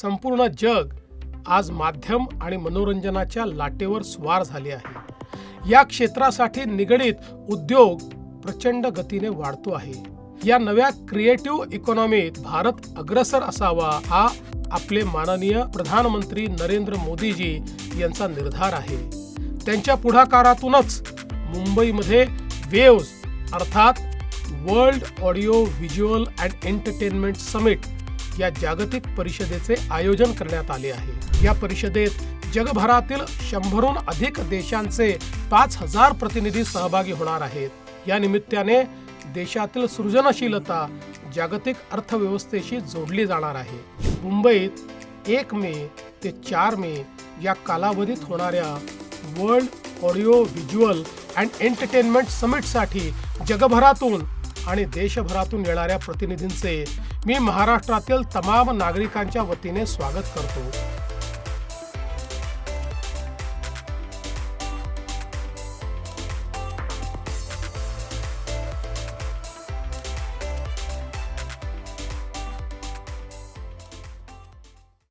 संपूर्ण जग आज माध्यम आणि मनोरंजनाच्या लाटेवर स्वार झाले आहे. या क्षेत्रासाठी निगडीत उद्योग प्रचंड गतीने वाढतो आहे. या नव्या क्रिएटिव्ह इकॉनॉमीत भारत अग्रसर असावा हा आपले माननीय प्रधानमंत्री नरेंद्र मोदीजी यांचा निर्धार आहे. त्यांच्या पुढाकारातूनच मुंबईमध्ये वेव्ज अर्थात world audio visual and entertainment summit या जागतिक परिषदेचे आयोजन करण्यात आले आहे. या परिषदेत जगभरातील शंभरहून अधिक देशांचे पाच हजार प्रतिनिधी सहभागी होणार आहेत. या निमित्ताने देशातील सृजनशीलता जागतिक अर्थव्यवस्थेशी जोडली जाणार आहे. मुंबईत एक मे ते चार मे या कालावधीत होणाऱ्या world audio visual and entertainment समिटसाठी जगभरातून आणि देशभरातून येणाऱ्या प्रतिनिधींचे मी महाराष्ट्रातील तमाम नागरिकांच्या वतीने स्वागत करतो.